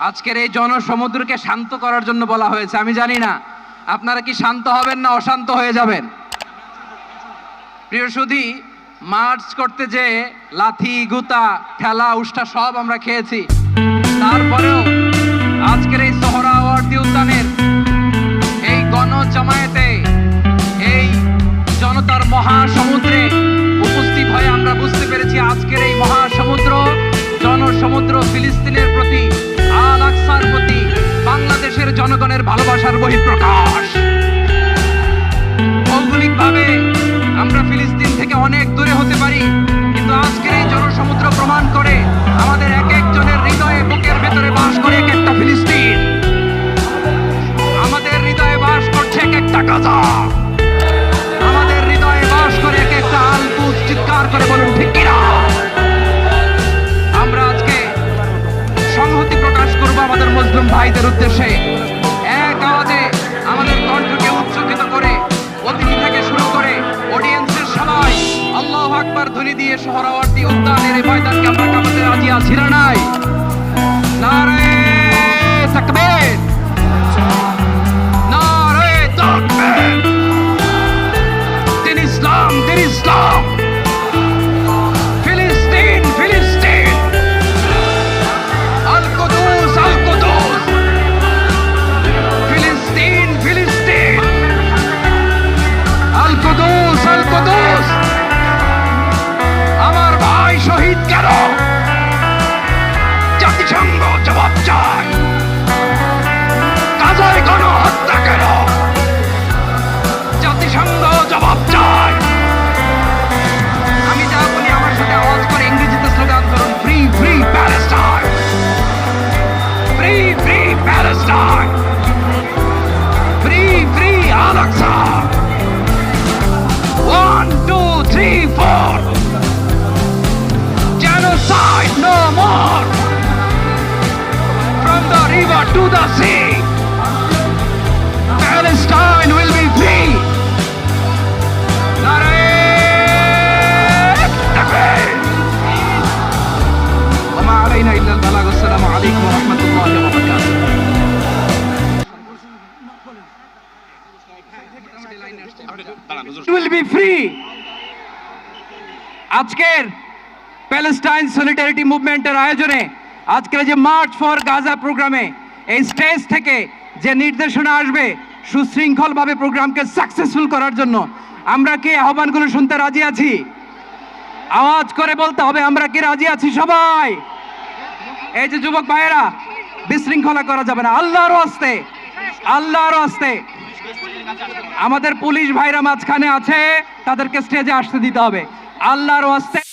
আজকের এই জনসমুদ্রকে শান্ত করার জন্য বলা হয়েছে। আমি জানি না, আপনারা কি শান্ত হবেন না অশান্ত হয়ে যাবেন? প্রিয় সুধী, মার্চ করতে যে লাথি, গুতা, ঠেলা উষ্ঠা সব আমরা খেয়েছি। তারপরেও আজকের এই সোহরাওয়ার্দী উদ্যানের জনগণের ভালোবাসার বহিঃপ্রকাশ। ভৌগোলিকভাবে আমরা ফিলিস্তিন থেকে অনেক দূরে হতে পারি, কিন্তু আজকের এই জনসমুদ্র প্রমাণ করে আমাদের এক একজনের হৃদয়ে বুকের ভেতরে বাস করে এক একটা ফিলিস্তিন। আমাদের হৃদয়ে বাস করছে এক একটা গাজা। আমাদের হৃদয়ে বাস করে এক একটা আলকুচ চিৎকার করে বলুন, ঠিক কিনা আমরা আজকে সংহতি প্রকাশ করব আমাদের মুসলিম ভাইদের উদ্দেশ্যে। আকবার ধ্বনি দিয়ে শহরাবর্তী উদ্যানের এই ময়দানকে আমরা কামাতে রাজি আছি না নাই? Boxer! One, two, three, four! Genocide no more! From the river to the sea! Palestine will be free! وما علينا إلا السلام عليكم ورحمة الله وبركاته will be free. আজকের প্যালেস্টাইন সলিডারিটি মুভমেন্টের আয়োজনে আজকের যে মার্চ ফর গাজা প্রোগ্রামে এই স্টেজ থেকে যে নির্দেশনা আসবে, সুশৃঙ্খলভাবে প্রোগ্রামকে সাকসেসফুল করার জন্য, আমরা কি আহ্বানগুলো শুনতে রাজি আছি? আওয়াজ করে বলতে হবে, আমরা কি রাজি আছি সবাই? এই যে যুবক ভাইয়েরা, বিশৃঙ্খলা করা যাবে না। আল্লাহর হস্তে আল্লাহর হস্তে। আমাদের পুলিশ ভাইরা মাঝখানে আছে তাদেরকে স্টেজে আসতে দিতে হবে। আল্লাহর হস্তে